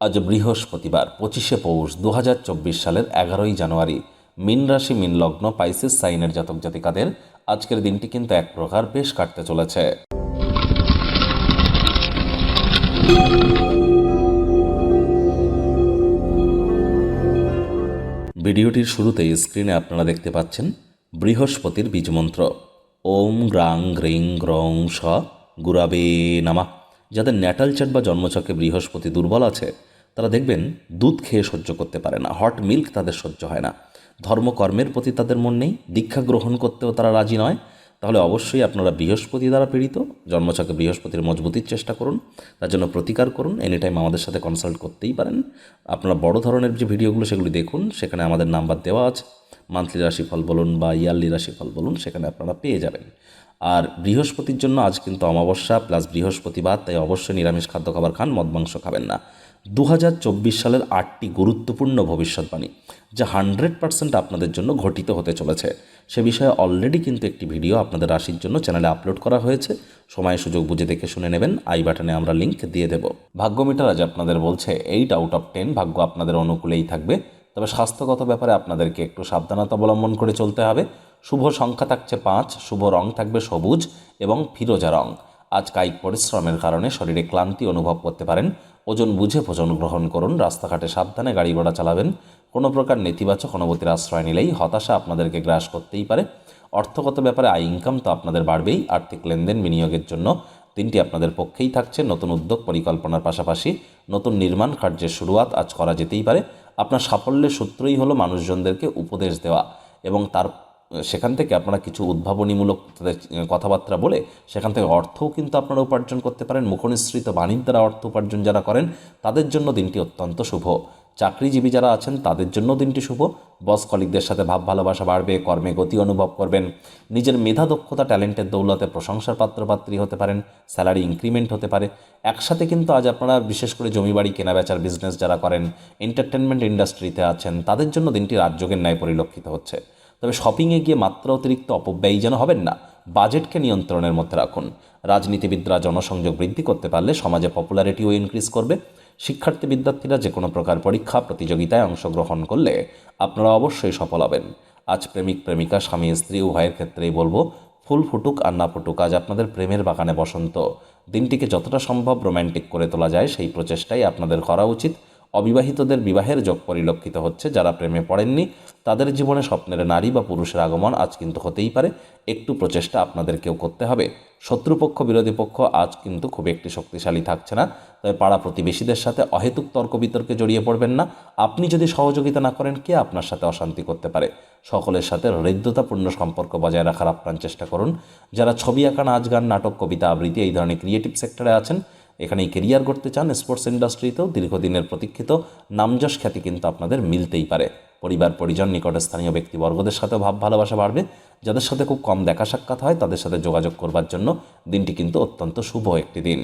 আজ বৃহস্পতিবার, পঁচিশে পৌষ দু হাজার চব্বিশ সালের এগারোই জানুয়ারি। মিন রাশি, মিন লগ্ন, পাইসিস, সাইনের জাতক জাতিকাদের আজকের দিনটি কিন্তু এক প্রকার বেশ কাটতে চলেছে। ভিডিওটির শুরুতেই স্ক্রিনে আপনারা দেখতে পাচ্ছেন বৃহস্পতির বীজমন্ত্র ওম গ্রাং গ্রিং গ্রং স গুরাবে নামা। যাদের ন্যাটাল চাট বা জন্মছকে বৃহস্পতি দুর্বল আছে তারা দেখবেন দুধ খেয়ে সহ্য করতে পারে না, হট মিল্ক তাদের সহ্য হয় না। ধর্মকর্মের প্রতি তাদের মন নেই, দীক্ষা গ্রহণ করতেও তারা রাজি নয়। তাহলে অবশ্যই আপনারা বৃহস্পতি দ্বারা পীড়িত, জন্মছকে বৃহস্পতির মজবুতির চেষ্টা করুন, তার জন্য প্রতিকার করুন এনি টাইম আমাদের সাথে কনসাল্ট করতেই পারেন। আপনারা বড় ধরনের যে ভিডিওগুলো সেগুলি দেখুন, সেখানে আমাদের নাম্বার দেওয়া আছে মান্থলি রাশিফল বলুন বা ইয়ারলি রাশিফল বলুন, সেখানে আপনারা পেয়ে যাবেন। আর বৃহস্পতির জন্য আজ কিন্তু অমাবস্যা প্লাস বৃহস্পতিবার, তাই অবশ্যই নিরামিষ খাদ্য খাবার খান, মদ মাংস খাবেন না। দু হাজার চব্বিশ সালের আটটি গুরুত্বপূর্ণ ভবিষ্যৎবাণী, যা হান্ড্রেড পার্সেন্ট আপনাদের জন্য ঘটিত হতে চলেছে। সে বিষয়ে অলরেডি কিন্তু একটি ভিডিও আপনাদের রাশির জন্য চ্যানেলে আপলোড করা হয়েছে। সময় সুযোগ বুঝে দেখে শুনে নেবেন, আই বাটনে আমরা লিঙ্ক দিয়ে দেব। ভাগ্য মিটার আজ আপনাদের বলছে, এইট আউট অফ টেন ভাগ্য আপনাদের অনুকূলেই থাকবে। তবে স্বাস্থ্যগত ব্যাপারে আপনাদেরকে একটু সাবধানতা অবলম্বন করে চলতে হবে। শুভ সংখ্যা থাকছে পাঁচ, শুভ রং থাকবে সবুজ এবং ফিরোজা রং। আজ কায়িক পরিশ্রমের কারণে শরীরে ক্লান্তি অনুভব করতে পারেন। ওজন বুঝে ভোজন গ্রহণ করুন, রাস্তাঘাটে সাবধানে গাড়ি ঘোড়া চালাবেন। কোনো প্রকার নেতিবাচক অনুভূতির আশ্রয় নিলেই হতাশা আপনাদেরকে গ্রাস করতেই পারে। অর্থগত ব্যাপারে আয় ইনকাম তো আপনাদের বাড়বেই। আর্থিক লেনদেন বিনিয়োগের জন্য দিনটি আপনাদের পক্ষেই থাকছে। নতুন উদ্যোগ পরিকল্পনার পাশাপাশি নতুন নির্মাণ কার্যের শুরুয়াত আজ করা যেতেই পারে। আপনার সাফল্যের সূত্রই হলো মানুষজনদেরকে উপদেশ দেওয়া এবং তার সেখান থেকে আপনারা কিছু উদ্ভাবনীমূলক তাদের কথাবার্তা বলে সেখান থেকে অর্থও কিন্তু আপনারা উপার্জন করতে পারেন। মুখনিসৃত বাণীর দ্বারা অর্থ উপার্জন যারা করেন, তাদের জন্য দিনটি অত্যন্ত শুভ। চাকরিজীবী যারা আছেন, তাদের জন্য দিনটি শুভ। বস কলিকদের সাথে ভাব ভালোবাসা বাড়বে, কর্মে গতি অনুভব করবেন। নিজের মেধা, দক্ষতা, ট্যালেন্টের দৌলতে প্রশংসার পাত্রপাত্রী হতে পারেন, স্যালারি ইনক্রিমেন্ট হতে পারে। একসাথে কিন্তু আজ আপনারা বিশেষ করে জমি বাড়ি, কেনা বেচার বিজনেস যারা করেন এন্টারটেনমেন্ট ইন্ডাস্ট্রিতে আছেন, তাদের জন্য দিনটি রাজযোগের ন্যায় পরিলক্ষিত হচ্ছে। তবে শপিংয়ে গিয়ে মাত্রা অতিরিক্ত অপব্যয়ী যেন হবেন না বাজেটকে নিয়ন্ত্রণের মধ্যে রাখুন। রাজনীতিবিদরা জনসংযোগ বৃদ্ধি করতে পারলে সমাজে পপুলারিটিও ইনক্রিজ করবে। শিক্ষার্থী বিদ্যার্থীরা যে কোনো প্রকার পরীক্ষা, প্রতিযোগিতায় অংশগ্রহণ করলে আপনারা অবশ্যই সফল হবেন। আজ প্রেমিক, প্রেমিকা, স্বামী, স্ত্রী, উভয়ের ক্ষেত্রেই বলব, ফুল ফুটুক আর না ফুটুক, আজ আপনাদের প্রেমের বাগানে বসন্ত। দিনটিকে যতটা সম্ভব রোম্যান্টিক করে তোলা যায়, সেই প্রচেষ্টাই আপনাদের করা উচিত। অবিবাহিতদের বিবাহের যোগ পরিলক্ষিত হচ্ছে যারা প্রেমে পড়েননি। তাদের জীবনে স্বপ্নের নারী বা পুরুষের আগমন আজ কিন্তু হতেই পারে। একটু প্রচেষ্টা আপনাদেরকেও করতে হবে। শত্রুপক্ষ, বিরোধী পক্ষ আজ কিন্তু খুব একটি শক্তিশালী থাকছে না। তবে পাড়া প্রতিবেশীদের সাথে অহেতুক তর্ক বিতর্কে জড়িয়ে পড়বেন না। আপনি যদি সহযোগিতা না করেন, কে আপনার সাথে অশান্তি করতে পারে? সকলের সাথে হৃদ্যতাপূর্ণ সম্পর্ক বজায় রাখার আপ্রাণ চেষ্টা করুন। যারা ছবি আঁকা নাচ গান নাটক, কবিতা আবৃত্তি এই ধরনের ক্রিয়েটিভ সেক্টরে আছেন এখানে কেরিয়ার করতে চান স্পোর্টস ইন্ডাস্ট্রিতেও দীর্ঘদিনের প্রতীক্ষিত নামযশ খ্যাতি কিন্তু আপনাদের মিলতেই পারে। পরিবার, পরিজন, নিকটে স্থানীয় ব্যক্তিবর্গদের সাথে ভাব, ভালোবাসা বাড়বে। যাদের সাথে খুব কম দেখা সাক্ষাৎ হয়, তাদের সাথে যোগাযোগ করবার জন্য দিনটি কিন্তু অত্যন্ত শুভ একটি দিন।